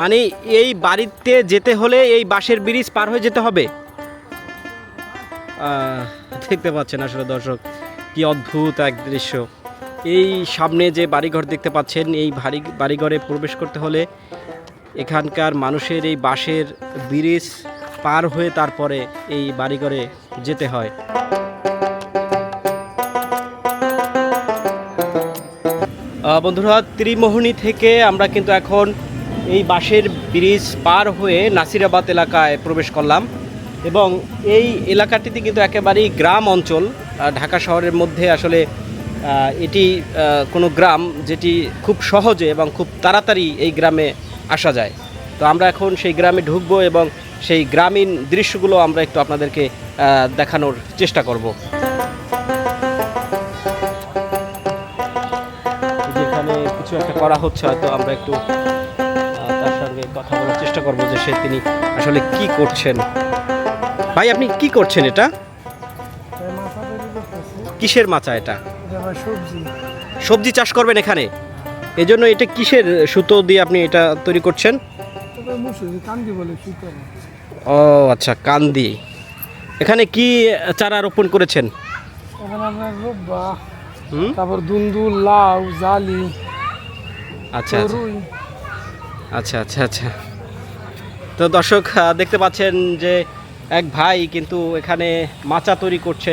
মানে এই বাড়িতে যেতে হলে এই বাঁশের ব্রিজ পার হয়ে যেতে হবে? দেখতে পাচ্ছেন আসলে দর্শক, কি অদ্ভুত এক দৃশ্য। এই সামনে যে বাড়িঘর দেখতে পাচ্ছেন, এই বাড়ি বাড়িঘরে প্রবেশ করতে হলে এখানকার মানুষের এই বাঁশের ব্রিজ পার হয়ে তারপরে এই বাড়িঘরে যেতে হয়। বন্ধুরা, ত্রিমোহনী থেকে আমরা কিন্তু এখন এই বাঁশের ব্রিজ পার হয়ে নাসিরাবাদ এলাকায় প্রবেশ করলাম এবং এই এলাকাটিতে কিন্তু একেবারেই গ্রাম অঞ্চল। ঢাকা শহরের মধ্যে আসলে এটি কোনো গ্রাম যেটি খুব সহজে এবং খুব তাড়াতাড়ি এই গ্রামে আসা যায়। তো আমরা এখন সেই গ্রামে ঢুকবো এবং সেই গ্রামীণ দৃশ্যগুলো আমরা একটু আপনাদেরকে দেখানোর চেষ্টা করব। যেখানে কিছু একটা করা হচ্ছে, হয়তো আমরা একটু কথা বলার চেষ্টা করব যে সে তিনি আসলে কি করছেন। ভাই আপনি কি করছেন এটা? কিসের মাচা এটা? সবজি চাষ করবেন এখানে? এজন্য এটা কিসের সুতো দিয়ে আপনি এটা তৈরি করছেন? ও আচ্ছা কান্দি। এখানে কি চারা রোপণ করেছেন? তারপর দুন্দুল লাউ জালি আচ্ছা আচ্ছা আচ্ছা আচ্ছা। তো দর্শক দেখতে পাচ্ছেন যে এক ভাই কিন্তু এখানে মাচা তৈরি করছে,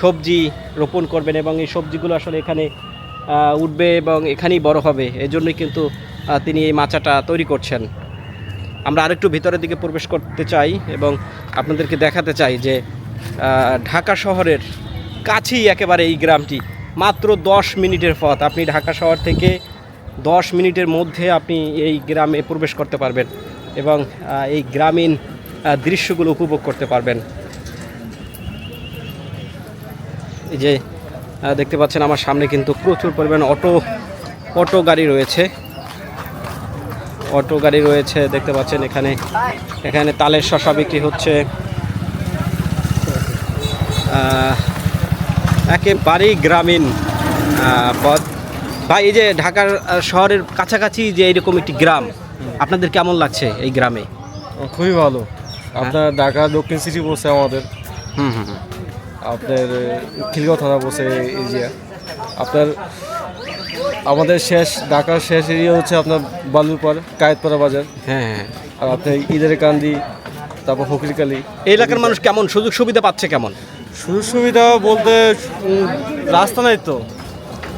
সবজি রোপণ করবেন এবং এই সবজিগুলো আসলে এখানে উঠবে এবং এখানেই বড় হবে। এই জন্যই কিন্তু তিনি এই মাচাটা তৈরি করছেন। আমরা আরেকটু ভিতরের দিকে প্রবেশ করতে চাই এবং আপনাদেরকে দেখাতে চাই যে ঢাকা শহরের কাছেই একেবারে এই গ্রামটি। মাত্র দশ মিনিটের পথ। আপনি ঢাকা শহর থেকে দশ মিনিটের মধ্যে আপনি এই গ্রামে প্রবেশ করতে পারবেন এবং এই গ্রামীণ দৃশ্যগুলো উপভোগ করতে পারবেন। এই যে দেখতে পাচ্ছেন আমার সামনে কিন্তু প্রচুর পরিমাণ অটো অটো গাড়ি রয়েছে। অটো গাড়ি রয়েছে, দেখতে পাচ্ছেন এখানে। এখানে তালের শশা বিক্রি হচ্ছে। একেবারেই গ্রামীণ পথ ভাই এই যে ঢাকার শহরের কাছাকাছি যে এরকম একটি গ্রাম আপনাদের কেমন লাগছে এই গ্রামে? খুবই ভালো। আপনার ঢাকা দক্ষিণ সিটি বসে আমাদের। হুম হুম হুম। আপনার খিলগাঁও থানা বসে এরিয়া। আপনার আমাদের শেষ ঢাকার শেষ এরিয়া হচ্ছে আপনার বালুরপাড় কায়েতপাড়া বাজার। হ্যাঁ হ্যাঁ। আর আপনার ঈদের কান্দি তারপর ফকিরকালি। এই এলাকার মানুষ কেমন? সুযোগ সুবিধা পাচ্ছে কেমন? সুযোগ সুবিধা বলতে রাস্তা নাই তো।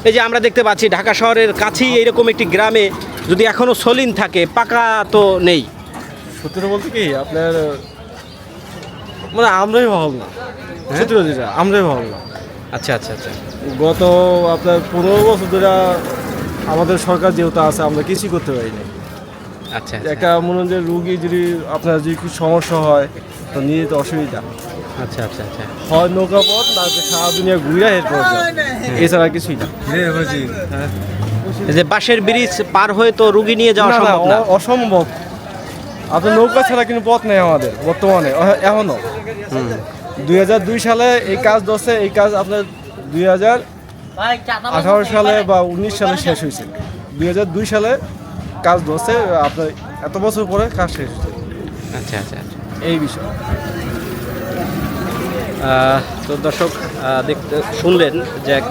এই যে আমরা দেখতে পাচ্ছি ঢাকা শহরের কাছেই এইরকম একটি গ্রামে যদি এখনও সলিন থাকে পাকা তো নেই। সত্যি বলতে কি আপনার মানে আমরাই ভালো না সত্যি কথা যেটা, আমরাই ভালো না আচ্ছা আচ্ছা আচ্ছা। গত আপনার পনেরো বছর ধরে আমাদের সরকার যেহেতু আছে আমরা কিছুই করতে পারি না আচ্ছা। একটা মনে হয় যে রুগী যদি আপনার যদি সমস্যা হয় তো নিয়ে তো অসুবিধা। আচ্ছা আচ্ছা আচ্ছা। হয় নৌকা পথ না সারা দুনিয়া ঘুরে এছাড়া কিছুই না। এই যে বাঁশের ব্রিজ পার হয়ে তো রুগী নিয়ে যাওয়া সম্ভব না? অসম্ভব। আপনার নৌকা ছাড়া কিন্তু পথ নেই আমাদের বর্তমানে। অহ- এখনও। দুই হাজার দুই সালে এই কাজ দশে এই কাজ আপনার দুই হাজার আঠারো সালে বা উনিশ সালে শেষ হয়েছে। দুই হাজার দুই সালে কাজ দশে আপনার এত বছর পরে কাজ শেষ হয়েছে। আচ্ছা আচ্ছা আচ্ছা। এই বিষয়। তো দর্শক দেখতে শুনলেন যে এক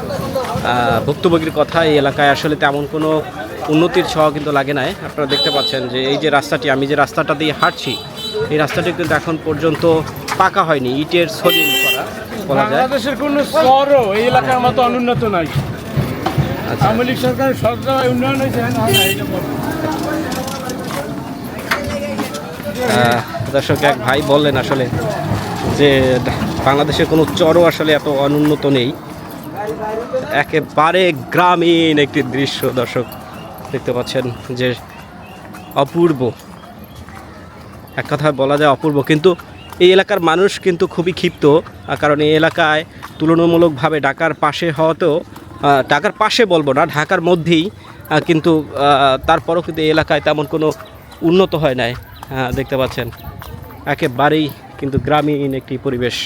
ভুক্তভোগীর কথা এই এলাকায় আসলে তেমন কোনো উন্নতির ছোঁয়া কিন্তু লাগে নাই। আপনারা দেখতে পাচ্ছেন যে এই যে রাস্তাটি আমি যে রাস্তাটা দিয়ে হাঁটছি এই রাস্তাটি কিন্তু এখন পর্যন্ত পাকা হয়নি ইটের সলিন করা বলা যায়। বাংলাদেশের কোনো শহরও এই এলাকার মতো অনুন্নত নাই। আচ্ছা। আওয়ামী লীগ সরকারের সব জায়গায় উন্নয়ন হয়েছে বলো। আহ, দর্শক এক ভাই বললেন আসলে যে বাংলাদেশের কোনো চরও আসলে এত অনুন্নত নেই। একেবারে গ্রামীণ একটি দৃশ্য, দর্শক। দেখতে পাচ্ছেন যে অপূর্ব। এক কথায় বলা যায় অপূর্ব, কিন্তু এই এলাকার মানুষ কিন্তু খুবই ক্ষিপ্ত কারণ এই এলাকায় তুলনামূলকভাবে ঢাকার পাশে হওয়াতেও ঢাকার পাশে বলব না, ঢাকার মধ্যেই কিন্তু তারপরও কিন্তু এই এলাকায় তেমন কোনো উন্নত হয় নাই। দেখতে পাচ্ছেন, একেবারেই কিন্তু গ্রামীণ একটি পরিবেশ।